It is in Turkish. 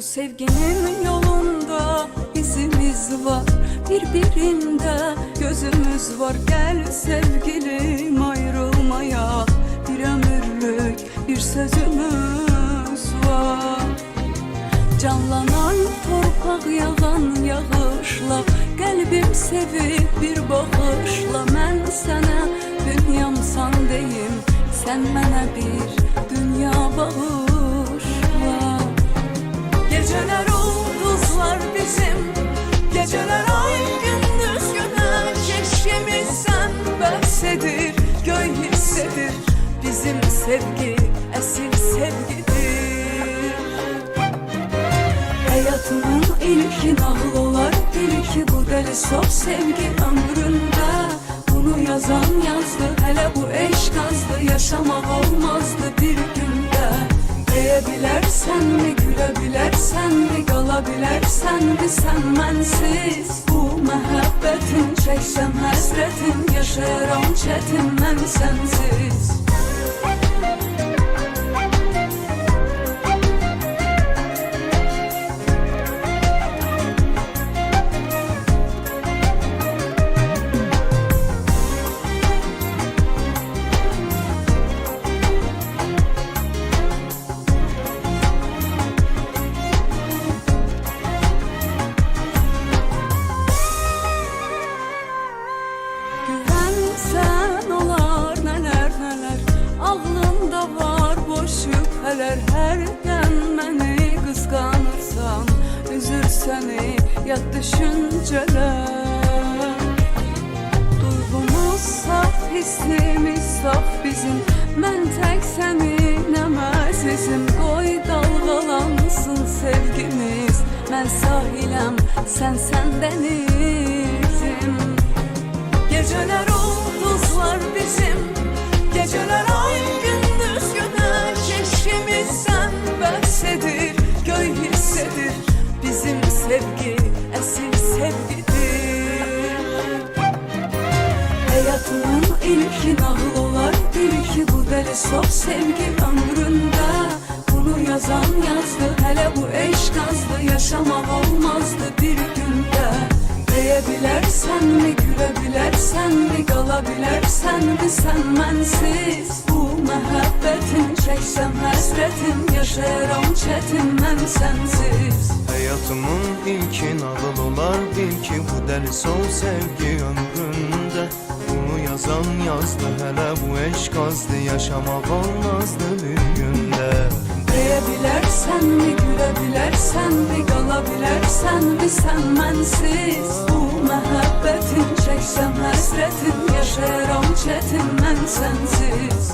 sevginin yolunda izimiz var. Birbirinde gözümüz var. Gel sevgilim ayrılmaya. Bir ömürlük bir sözümüz var. Canlanan torpaq yağan yağışla Qəlbim sevib bir baxışla Mən sənə dünyamsan deyim Sən mənə bir dünya bağışla bahsedir Göy hissedir. Bizim sevgi esil sevgidir. Hayatımın ilki nağıl olar ki bu deli çok sevgi ömründe. Bunu yazan yazdı hele bu eşk azdı Yaşamak olmazdı bir günde. Diyebilirsen mi gülebilirsen mi Kalabilirsen mi sen mensiz Bu məhəbbətin çeksem həsrətin Yaşayaram çetin mən şüpheler Her dem beni kıskanırsan Üzür seni yat düşünceler. Duygumuz saf, hissimiz saf bizim. Mən tək sənin əməzizim Qoy dalğalansın sevgimiz. Mən sahiləm, sən sən dənizim Geceler ulduzlar bizim Bizim sevgi esil sevgidir. Hayatımın ilki nağıl olar Bil ki bu deli çok sevgi ömründe. Bunu yazan yazdı hele bu eşk azdı Yaşamak olmazdı bir günde. Diyebilirsen mi gülebilirsen mi Kalabilirsen mi sen mensiz Bu məhəbbətin çeksem həsrətin Yaşayaram çetin mən sensiz. Hayatımın ilki nağıl olar Bil ki bu deli sol sevgi ömründe. Bunu yazan yazdı hele bu eşk azdı Yaşamak olmazdı bir günde. Diyebilirsen mi gülebilirsen mi Kalabilirsen mi sen mensiz Bu məhəbbətin çeksem həsrətin Yaşayaram çetin mən sensiz